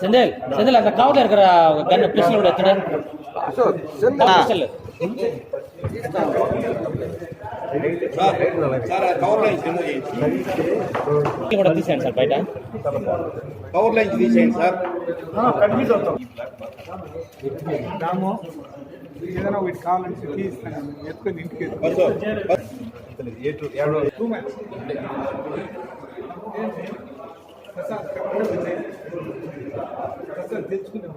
செந்தில் செந்தில் அந்த கவுட்ல இருக்கிற கன் பிஸ்டல் எத்தனை பிஸ்டல் కవర్ లైన్స్ రిమూవ్ చేయండి కూడా తీసేయండి సార్ బయట కవర్ లైన్స్ తీసేయండి సార్ కన్ఫ్యూజ్ అవుతాం రాము ఏదైనా వీటి కావాలని చెప్పి ఇస్తాను ఎత్తుకొని ఇంటికి బస్సు టూ మ్యాచ్ తెచ్చుకునే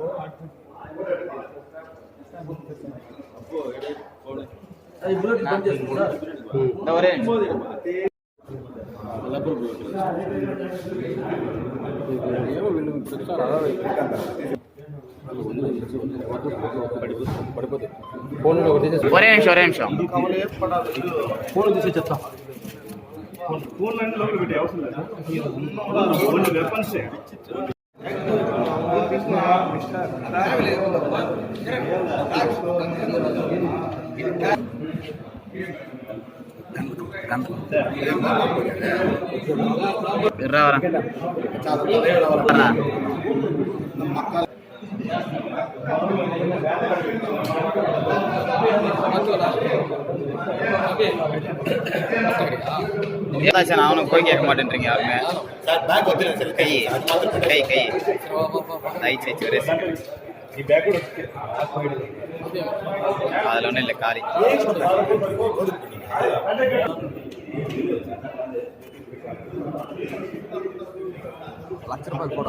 ఒరే నిమిషం ఒరే నిమిషం. ఫోన్ లైన్ లోపల పెట్టే అవసరం లేదా. ఓన్లీ వెపన్స్ రావరా. நான் அவனும் போய் கேட்க மாட்டேன்றீங்க யாருமே. கை கை கை. ரைட் சைட் ஒரே அதில் ஒன்றும் இல்லை காலி. லட்ச போட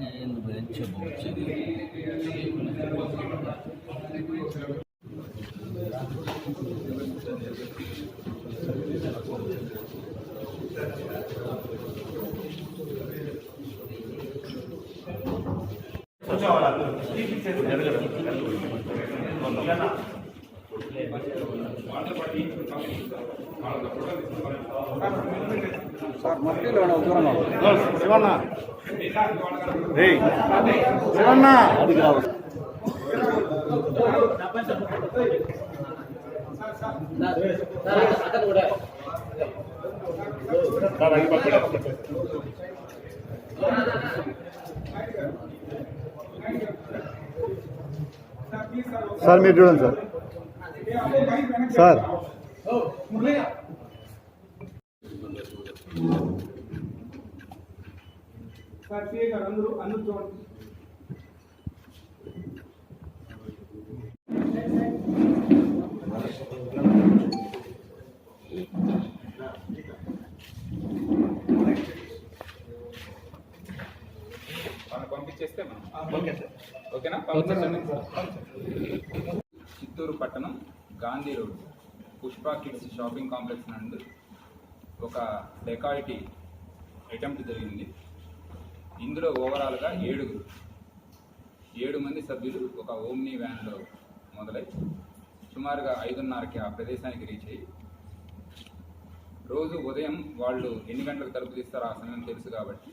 నేను భరించబోతుంది నా శివన్న. రేయ్. శివన్న. సార్. మీరు చూడండి సార్. సార్. సార్ అందరూ చూడండి. Okay sir. ఓకేనా? చిత్తూరు పట్టణం Gandhi road. Pushpa kids shopping complex నందు ఒక డెకాయిటీ అటెంప్ట్ జరిగింది. ఇందులో ఓవరాల్గా ఏడుగురు. ఏడు మంది సభ్యులు ఒక ఓమ్నీ వ్యాన్లో మొదలై సుమారుగా ఐదున్నరకి ఆ ప్రదేశానికి రీచ్ అయ్యి రోజు ఉదయం వాళ్ళు ఎన్ని గంటలకు తలుపు తీస్తారో ఆ సమయం తెలుసు కాబట్టి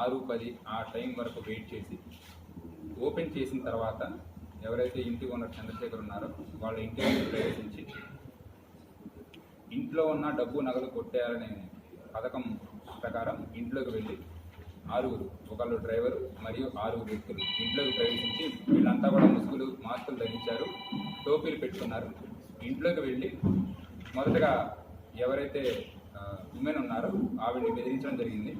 ఆరు పది ఆ టైం వరకు వెయిట్ చేసి ఓపెన్ చేసిన తర్వాత ఎవరైతే ఇంటి ఓనర్ చంద్రశేఖర్ ఉన్నారో వాళ్ళ ఇంటికి ప్రవేశించి ఇంట్లో ఉన్న డబ్బు నగలు కొట్టేయాలనే పథకం ప్రకారం ఇంట్లోకి వెళ్ళి ఆరుగురు ఒకళ్ళు డ్రైవరు మరియు ఆరుగురు వ్యక్తులు ఇంట్లోకి ప్రవేశించి వీళ్ళంతా కూడా ముసుగులు మాస్కులు ధరించారు టోపీలు పెట్టుకున్నారు. ఇంట్లోకి వెళ్ళి మొదటగా ఎవరైతే ఉమెన్ ఉన్నారో ఆవిడని బెదిరించడం జరిగింది.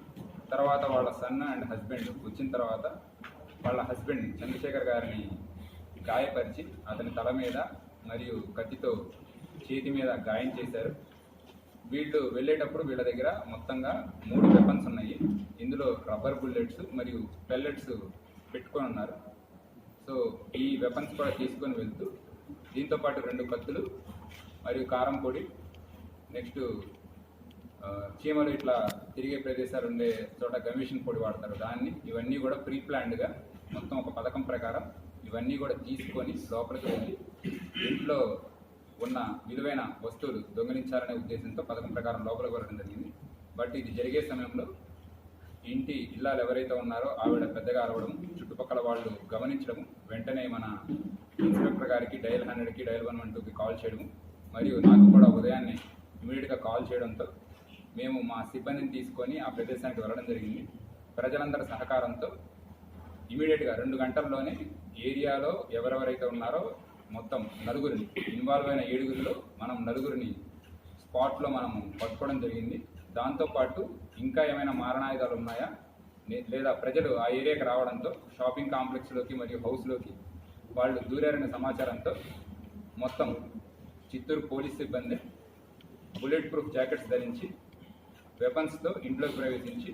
తర్వాత వాళ్ళ సన్ అండ్ హస్బెండ్ వచ్చిన తర్వాత వాళ్ళ హస్బెండ్ చంద్రశేఖర్ గారిని గాయపరిచి అతని తల మీద మరియు కత్తితో చేతి మీద గాయం చేశారు. వీళ్ళు వెళ్ళేటప్పుడు వీళ్ళ దగ్గర మొత్తంగా మూడు వెపన్స్ ఉన్నాయి. ఇందులో రబ్బర్ బుల్లెట్స్ మరియు పెల్లెట్స్ పెట్టుకొని ఉన్నారు. సో ఈ వెపన్స్ కూడా తీసుకొని వెళ్తూ దీంతో పాటు రెండు కత్తులు మరియు కారం పొడి నెక్స్ట్ చీమలు ఇట్లా తిరిగే ప్రదేశాలు ఉండే చోట గమేషన్ పొడి వాడతారు. దాన్ని ఇవన్నీ కూడా ప్రీ ప్లాన్డ్గా మొత్తం ఒక పథకం ప్రకారం ఇవన్నీ కూడా తీసుకొని లోపలికి వెళ్ళి ఇంట్లో ఉన్న విలువైన వస్తువులు దొంగిలించాలనే ఉద్దేశంతో పథకం ప్రకారం లోపలికి వెళ్ళడం జరిగింది. బట్ ఇది జరిగే సమయంలో ఇంటి ఇల్లాలు ఎవరైతే ఉన్నారో ఆవిడ పెద్దగా అరవడం చుట్టుపక్కల వాళ్ళు గమనించడం వెంటనే మన ఇన్స్పెక్టర్ గారికి డయల్ హండ్రెడ్కి డయల్ వన్ వన్ టూకి కాల్ చేయడం మరియు నాకు కూడా ఉదయాన్నే ఇమీడియట్గా కాల్ చేయడంతో మేము మా సిబ్బందిని తీసుకొని ఆ ప్రదేశానికి వెళ్ళడం జరిగింది. ప్రజలందరి సహకారంతో ఇమీడియట్గా రెండు గంటల్లోనే ఏరియాలో ఎవరెవరైతే ఉన్నారో మొత్తం నలుగురిని ఇన్వాల్వ్ అయిన ఏడుగురిలో మనం నలుగురిని స్పాట్లో మనం పట్టుకోవడం జరిగింది. దాంతోపాటు ఇంకా ఏమైనా మారణాయుధాలు ఉన్నాయా? లేదా ప్రజలు ఆ ఏరియాకి రావడంతో షాపింగ్ కాంప్లెక్స్లోకి మరియు హౌస్లోకి వాళ్ళు దూరారనే సమాచారంతో మొత్తం చిత్తూరు పోలీస్ సిబ్బంది బుల్లెట్ ప్రూఫ్ జాకెట్స్ ధరించి వెపన్స్తో ఇంట్లోకి ప్రవేశించి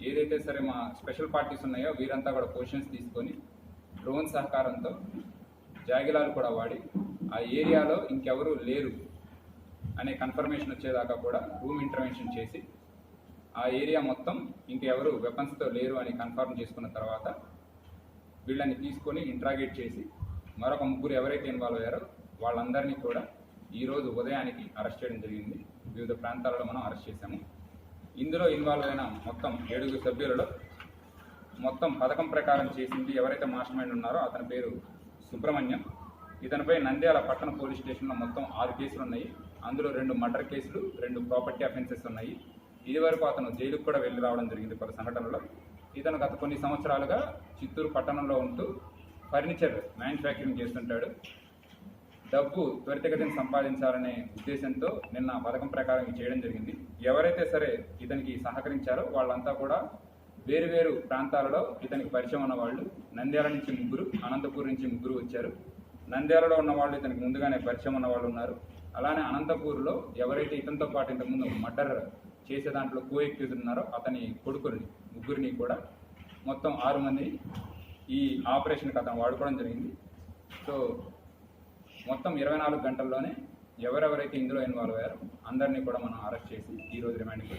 ఏదైతే సరే మా స్పెషల్ పార్టీస్ ఉన్నాయో వీరంతా కూడా పొజిషన్స్ తీసుకొని డ్రోన్ సహకారంతో జాగిలాలు కూడా వాడి ఆ ఏరియాలో ఇంకెవరూ లేరు అనే కన్ఫర్మేషన్ వచ్చేదాకా కూడా రూమ్ ఇంటర్వెన్షన్ చేసి ఆ ఏరియా మొత్తం ఇంకెవరు వెపన్స్తో లేరు అని కన్ఫర్మ్ చేసుకున్న తర్వాత వీళ్ళని తీసుకొని ఇంట్రాగేట్ చేసి మరొక ముగ్గురు ఎవరైతే ఇన్వాల్వ్ అయ్యారో వాళ్ళందరినీ కూడా ఈరోజు ఉదయానికి అరెస్ట్ చేయడం జరిగింది. వివిధ ప్రాంతాలలో మనం అరెస్ట్ చేశాము. ఇందులో ఇన్వాల్వ్ అయిన మొత్తం ఏడుగురు సభ్యులలో మొత్తం పథకం ప్రకారం చేసింది ఎవరైతే మాస్టర్ మైండ్ ఉన్నారో అతని పేరు సుబ్రహ్మణ్యం. ఇతనిపై నంద్యాల పట్టణ పోలీస్ స్టేషన్లో మొత్తం ఆరు కేసులు ఉన్నాయి. అందులో రెండు మర్డర్ కేసులు రెండు ప్రాపర్టీ అఫెన్సెస్ ఉన్నాయి. ఇదివరకు అతను జైలుకు కూడా వెళ్ళి రావడం జరిగింది పలు సంఘటనలో ఇతను గత కొన్ని సంవత్సరాలుగా చిత్తూరు పట్టణంలో ఉంటూ ఫర్నిచర్ మ్యానుఫ్యాక్చరింగ్ చేస్తుంటాడు. డబ్బు త్వరితగతిని సంపాదించాలనే ఉద్దేశంతో నిన్న పథకం ప్రకారం చేయడం జరిగింది. ఎవరైతే సరే ఇతనికి సహకరించారో వాళ్ళంతా కూడా వేరు వేరు ప్రాంతాలలో ఇతనికి పరిచయం ఉన్న వాళ్ళు నంద్యాల నుంచి ముగ్గురు అనంతపూర్ నుంచి ముగ్గురు వచ్చారు. నంద్యాలలో ఉన్న వాళ్ళు ఇతనికి ముందుగానే పరిచయం ఉన్న వాళ్ళు ఉన్నారు. అలానే అనంతపూర్లో ఎవరైతే ఇతనితో పాటు ఇంతకుముందు మర్డర్ చేసే దాంట్లో కో ఎక్యూజ్ ఉన్నారో అతని కొడుకుని ముగ్గురిని కూడా మొత్తం ఆరు మంది ఈ ఆపరేషన్కి అతను వాడుకోవడం జరిగింది. సో మొత్తం ఇరవై నాలుగు గంటల్లోనే ఎవరెవరైతే ఇందులో ఇన్వాల్వ్ అయ్యారో అందరినీ కూడా మనం అరెస్ట్ చేసి ఈ రోజు రిమాండ్కి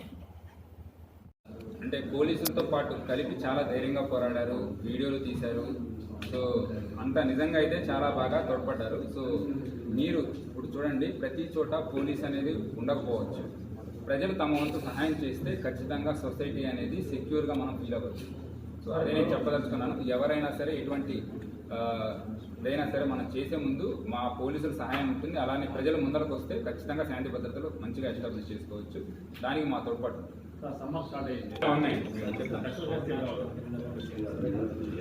అంటే పోలీసులతో పాటు కలిపి చాలా ధైర్యంగా పోరాడారు వీడియోలు తీశారు. సో అంత నిజంగా అయితే చాలా బాగా తోడ్పడ్డారు. సో మీరు ఇప్పుడు చూడండి ప్రతి చోట పోలీస్ అనేది ఉండకపోవచ్చు. ప్రజలు తమ వంతు సహాయం చేస్తే ఖచ్చితంగా సొసైటీ అనేది సెక్యూర్గా మనం ఫీల్ అవ్వచ్చు. సో అదే నేను చెప్పదలుచుకున్నాను. ఎవరైనా సరే ఎటువంటి ఏదైనా సరే మనం చేసే ముందు మా పోలీసుల సహాయం ఉంటుంది. అలానే ప్రజలు ముందరకు వస్తే ఖచ్చితంగా శాంతి భద్రతలు మంచిగా ఎస్టాబ్లిష్ చేసుకోవచ్చు. దానికి మా తోడ్పాటు.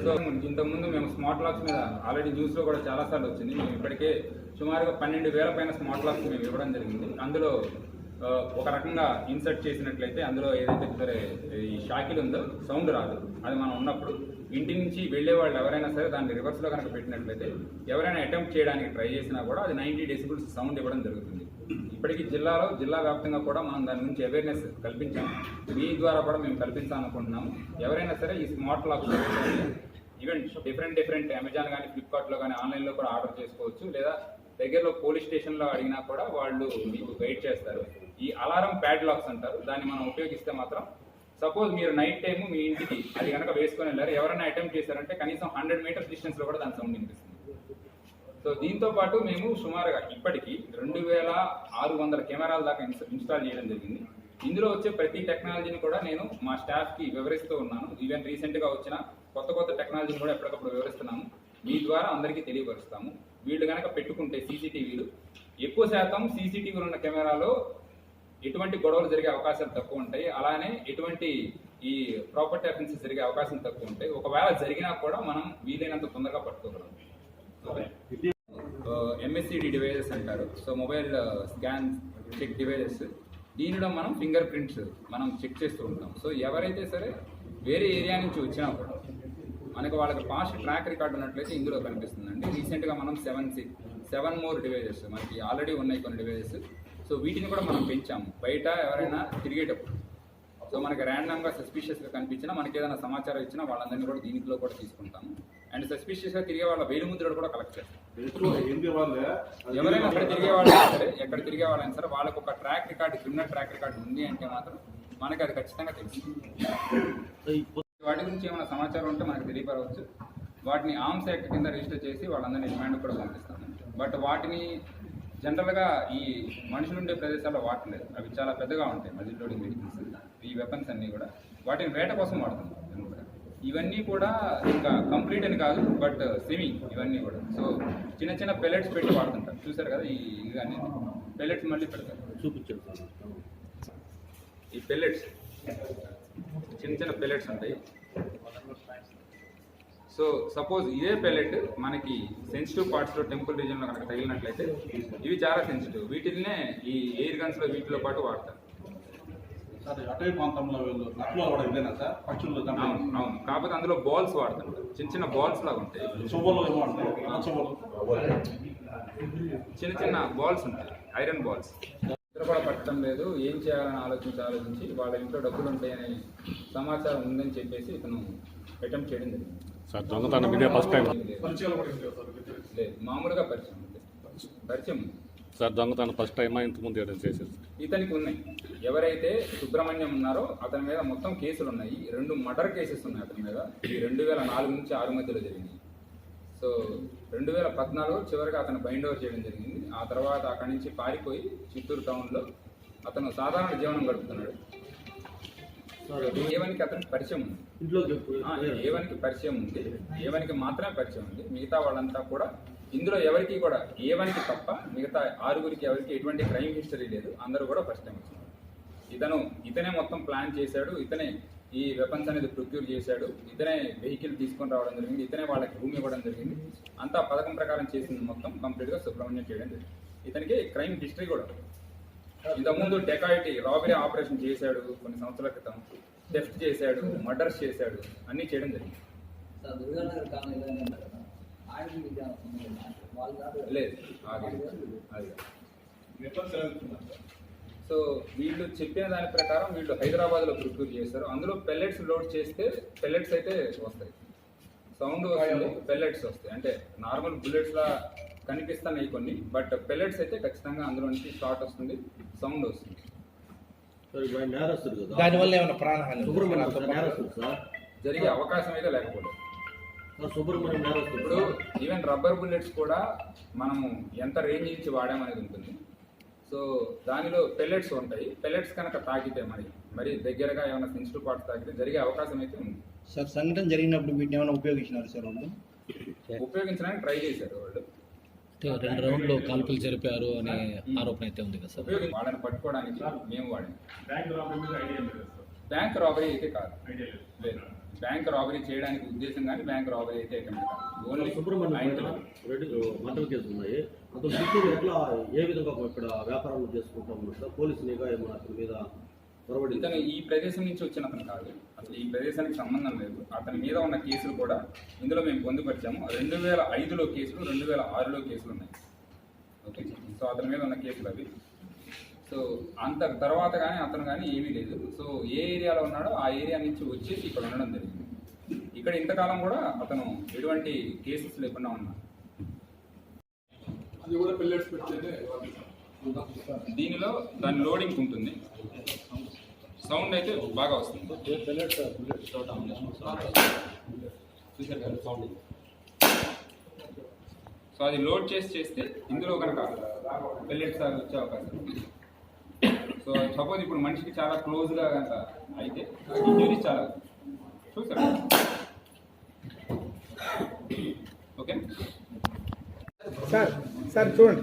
సో ఇంతకుముందు మేము స్మార్ట్ లాక్స్ మీద ఆల్రెడీ న్యూస్లో కూడా చాలా సార్లు వచ్చింది. మేము ఇప్పటికే సుమారుగా పన్నెండు వేల పైన స్మార్ట్ లాక్స్ మేము ఇవ్వడం జరిగింది. అందులో ఒక రకంగా ఇన్సర్ట్ చేసినట్లయితే అందులో ఏదైతే సరే ఈ షాకిల్ ఉందో సౌండ్ రాదు. అది మనం ఉన్నప్పుడు ఇంటి నుంచి వెళ్ళే వాళ్ళు ఎవరైనా సరే దాన్ని రివర్స్లో కనుక పెట్టినట్లయితే ఎవరైనా అటెంప్ట్ చేయడానికి ట్రై చేసినా కూడా అది నైంటీ డెసిబుల్స్ సౌండ్ ఇవ్వడం జరుగుతుంది. ఇప్పటికీ జిల్లాలో జిల్లా వ్యాప్తంగా కూడా మనం దాని గురించి అవేర్నెస్ కల్పించాము మీ ద్వారా కూడా మేము కల్పించాలనుకుంటున్నాము ఎవరైనా సరే ఈ smart lock even different different Amazon కానీ ఫ్లిప్కార్ట్లో కానీ ఆన్లైన్లో కూడా ఆర్డర్ చేసుకోవచ్చు. లేదా దగ్గరలో పోలీస్ స్టేషన్లో అడిగినా కూడా వాళ్ళు మీకు గైడ్ చేస్తారు. ఈ అలారం ప్యాడ్ లాక్స్ అంటారు. దాన్ని మనం ఉపయోగిస్తే మాత్రం సపోజ్ మీరు నైట్ టైం మీ ఇంటికి అది కనుక వేసుకొని వెళ్ళారు ఎవరైనా అటెంప్ట్ చేశారంటే కనీసం హండ్రెడ్ మీటర్స్ డిస్టెన్స్లో కూడా దాని సౌండ్ వినిపిస్తుంది. సో దీంతో పాటు మేము సుమారుగా ఇప్పటికీ రెండు వేల ఆరు వందల కెమెరాల దాకా ఇన్స్టాల్ చేయడం జరిగింది. ఇందులో వచ్చే ప్రతి టెక్నాలజీని కూడా నేను మా స్టాఫ్కి వివరిస్తూ ఉన్నాను. ఈవెన్ రీసెంట్గా వచ్చిన కొత్త కొత్త టెక్నాలజీని కూడా ఎప్పటికప్పుడు వివరిస్తున్నాము మీ ద్వారా అందరికీ తెలియపరుస్తాము. వీళ్ళు కనుక పెట్టుకుంటే సీసీటీవీలు ఎక్కువ శాతం సీసీటీవీలు ఉన్న కెమెరాలో ఎటువంటి గొడవలు జరిగే అవకాశాలు తక్కువ ఉంటాయి. అలానే ఎటువంటి ఈ ప్రాపర్టీ అఫెన్సెస్ జరిగే అవకాశం తక్కువ ఉంటాయి. ఒకవేళ జరిగినా కూడా మనం వీలైనంత తొందరగా పట్టుకోగలం. ఎంఎస్సిడి డివైజెస్ అంటారు. So mobile scan check devices దీనిలో మనం ఫింగర్ ప్రింట్స్ మనం చెక్ చేస్తూ ఉంటాం. సో ఎవరైతే సరే వేరే ఏరియా నుంచి వచ్చినా కూడా మనకి వాళ్ళకి పాస్ట్ ట్రాక్ రికార్డ్ ఉన్నట్లయితే ఇందులో కనిపిస్తుందండి. రీసెంట్గా మనం seven six seven more devices మనకి ఆల్రెడీ ఉన్నాయి కొన్ని డివైజెస్ సో వీటిని కూడా మనం పెంచాము. బయట ఎవరైనా తిరిగేటప్పుడు. సో మనకి ర్యాండమ్గా సస్పిషియస్గా కనిపించినా మనకి ఏదైనా సమాచారం ఇచ్చినా వాళ్ళందరినీ కూడా దీంట్లో కూడా తీసుకుంటాము. అండ్ సస్పిషియస్గా తిరిగే వాళ్ళ వేలిముద్రలు కూడా కలెక్ట్ చేస్తాం. ఎవరైనా అక్కడ తిరిగే వాళ్ళైనా సరే ఎక్కడ తిరిగే వాళ్ళైనా సరే వాళ్ళకు ఒక track record criminal track record ఉంది అంటే మాత్రం మనకి అది ఖచ్చితంగా తెలుసు. వాటి గురించి ఏమైనా సమాచారం ఉంటే మనకు తెలియపరవచ్చు. వాటిని ఆర్మ్స్ యాక్ట్ కింద రిజిస్టర్ చేసి వాళ్ళందరినీ రిమాండ్ కూడా పంపిస్తాము బట్ వాటిని జనరల్గా ఈ మనుషులు ఉండే ప్రదేశాల్లో వాడలేదు అవి చాలా పెద్దగా ఉంటాయి మజిల్ లోడింగ్ వెహికల్స్. ఈ వెపన్స్ అన్నీ కూడా. వాటిని వేట కోసం వాడుతున్నాం జనరల్గా. ఇవన్నీ కూడా ఇంకా కంప్లీట్ అని కాదు బట్ సెమీ ఇవన్నీ కూడా. సో చిన్న చిన్న పెల్లెట్స్ పెట్టి వాడుతుంటారు. చూసారు కదా ఈ ఇవి అన్ని పెల్లెట్స్ మళ్ళీ పెడతారు. చూపించారు ఈ పెల్లెట్స్ చిన్న చిన్న పెల్లెట్స్ ఉంటాయి. సో సపోజ్ ఇదే పెల్లెట్ మనకి సెన్సిటివ్ పార్ట్స్లో టెంపుల్ రీజియన్లో కనుక తగిలినట్లయితే ఇవి చాలా సెన్సిటివ్ వీటిల్నే ఈ ఎయిర్ గన్స్లో వీటిలో పాటు వాడతారు సార్ అటవీ ప్రాంతంలో వీళ్ళు నట్లో కూడా ఇదేనా సార్? పక్షుల్లో అవును అవును. కాకపోతే అందులో బాల్స్ వాడుతుంటారు చిన్న చిన్న బాల్స్ లాగా ఉంటాయి. చిన్న చిన్న బాల్స్ ఉంటాయి. ఐరన్ బాల్స్ నిద్ర కూడా పట్టడం లేదు. ఏం చేయాలని ఆలోచించి ఆలోచించి వాళ్ళ ఇంట్లో డబ్బులు ఉంటాయనే సమాచారం ఉందని చెప్పేసి ఇతను అటెంప్ట్ చేయడం జరిగింది. సార్ దొంగతనం ఇదే ఫస్ట్ టైం మామూలుగా పరిచయం పరిచయం సార్ దొంగతనం ఫస్ట్ టైమా ఇంతకుముందు ఏదైనా చేసేది ఇతనికి ఉన్నాయి. ఎవరైతే సుబ్రహ్మణ్యం ఉన్నారో అతని మీద మొత్తం కేసులు ఉన్నాయి. రెండు మర్డర్ కేసెస్ ఉన్నాయి అతని మీద. ఈ రెండు వేల నాలుగు నుంచి ఆరు మధ్యలో జరిగింది సో రెండు వేల పద్నాలుగు చివరిగా అతను బైండ్ ఓవర్ చేయడం జరిగింది. ఆ తర్వాత అక్కడి నుంచి పారిపోయి చిత్తూరు టౌన్లో అతను సాధారణ జీవనం గడుపుతున్నాడు. ఏవనికి అతనికి పరిచయం ఉంది? ఏవనికి పరిచయం ఉంది? ఏవనికి మాత్రమే పరిచయం ఉంది. మిగతా వాళ్ళంతా కూడా ఇందులో ఎవరికి కూడా ఏవనికి తప్ప మిగతా ఆరుగురికి ఎవరికి ఎటువంటి క్రైమ్ హిస్టరీ లేదు. అందరూ కూడా ఫస్ట్ టైం వచ్చినారు. ఇతను ఇతనే మొత్తం ప్లాన్ చేశాడు. ఇతనే ఈ వెపన్స్ అనేది ప్రొక్యూర్ చేశాడు. ఇతనే వెహికల్ తీసుకొని రావడం జరిగింది. ఇతనే వాళ్ళకి భూమి ఇవ్వడం జరిగింది. అంతా పథకం ప్రకారం చేసింది మొత్తం కంప్లీట్గా సుబ్రహ్మణ్యం చేయడం జరిగింది. ఇతనికి క్రైమ్ హిస్టరీ కూడా. ఇంతకుముందు డెకాయిటీ రాబరీ ఆపరేషన్ చేశాడు కొన్ని సంవత్సరాల క్రితం. థెఫ్ట్ చేశాడు మర్డర్స్ చేశాడు అన్నీ చేయడం జరిగింది. లేదు సో వీళ్ళు చెప్పిన దాని ప్రకారం వీళ్ళు హైదరాబాద్లో ప్రొక్యూర్ చేస్తారు. అందులో పెల్లెట్స్ లోడ్ చేస్తే పెల్లెట్స్ అయితే వస్తాయి. సౌండ్ వస్తుంది పెల్లెట్స్ వస్తాయి. అంటే నార్మల్ బుల్లెట్స్ లా కనిపిస్తున్నాయి కొన్ని బట్ పెల్లెట్స్ అయితే ఖచ్చితంగా అందులో నుంచి షార్ట్ వస్తుంది. సౌండ్ వస్తుంది దానివల్ల ఏమైనా ప్రాణహాని జరిగే అవకాశం అయితే లేకపోలేదు. ఇప్పుడు ఈవెన్ రబ్బర్ బుల్లెట్స్ కూడా మనము ఎంత రేంజ్ ఇచ్చి వాడామనేది ఉంటుంది. సో దానిలో పెల్లెట్స్ ఉంటాయి. పెల్లెట్స్ కనుక తాకితే మరి మరి దగ్గరగా ఏమైనా సెన్సిటివ్ పార్ట్స్ తాకితే జరిగే అవకాశం అయితే ఉంది. సార్ సంఘటన జరిగినప్పుడు వీటిని ఏమైనా ఉపయోగించినారు సార్ వాళ్ళు? ఉపయోగించడానికి ట్రై చేశారు వాళ్ళు. రెండు రౌండ్లు కాల్పులు జరిపారు అనే ఆరోపణ అయితే ఉంది కదా సార్? వాళ్ళని పట్టుకోవడానికి మేము వాడాము బ్యాంక్ రాబరీ మీద ఐడియా లేదు సార్. బ్యాంక్ రాబరీ అయితే కాదు. ఐడియా లేదు. లేదు. బ్యాంక్ రాబరీ చేయడానికి ఉద్దేశం కానీ బ్యాంక్ రాబరీ అయితే ఓన్లీ సుబ్రహ్మణ్యం కేసులు ఉన్నాయి. అతను చిత్తూరు ఎట్లా ఏ విధంగా ఇక్కడ వ్యాపారాలు చేసుకుంటా పోలీసు నిఘా ఏమన్నా అతని మీద ఇతను ఈ ప్రదేశం నుంచి వచ్చిన అతను కాదు. అసలు ఈ ప్రదేశానికి సంబంధం లేదు. అతని మీద ఉన్న కేసులు కూడా ఇందులో మేము పొందుపరిచాము. రెండు వేల ఐదులో కేసులు రెండు వేల ఆరులో కేసులు ఉన్నాయి. ఓకే? సో అతని మీద ఉన్న కేసులు అవి. సో అంత తర్వాత కానీ అతను కానీ ఏమీ లేదు. సో ఏ ఏరియాలో ఉన్నాడో ఆ ఏరియా నుంచి వచ్చేసి ఇక్కడ ఉండడం జరిగింది. ఇక్కడ ఇంతకాలం కూడా అతను ఎటువంటి కేసెస్ లేకుండా ఉన్నాడు. అది కూడా పిల్లర్స్ పెట్టేదే దీనిలో దాని లోడింగ్ ఉంటుంది. సౌండ్ అయితే బాగా వస్తుంది. కదా సౌండ్. సో అది లోడ్ చేసి చేస్తే ఇందులో కనుక పెల్లెట్స్ అవి వచ్చే అవకాశం సో సపోజ్ ఇప్పుడు మనిషికి చాలా క్లోజ్గా కనుక అయితే ఇంజురీ చాలా చూసారు ఓకే? సార్ సార్ చూడండి.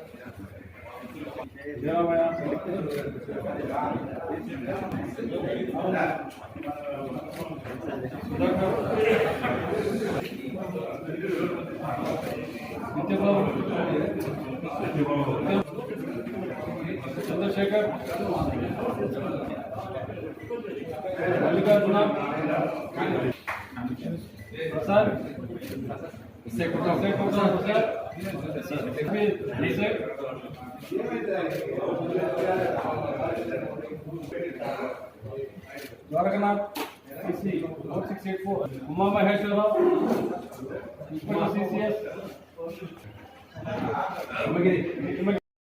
Chandrasekhar. Mallikarjuna. Prasad. Prasad Prasad. Dwarakanath CC four six eight four. Uma Maheswararao CCS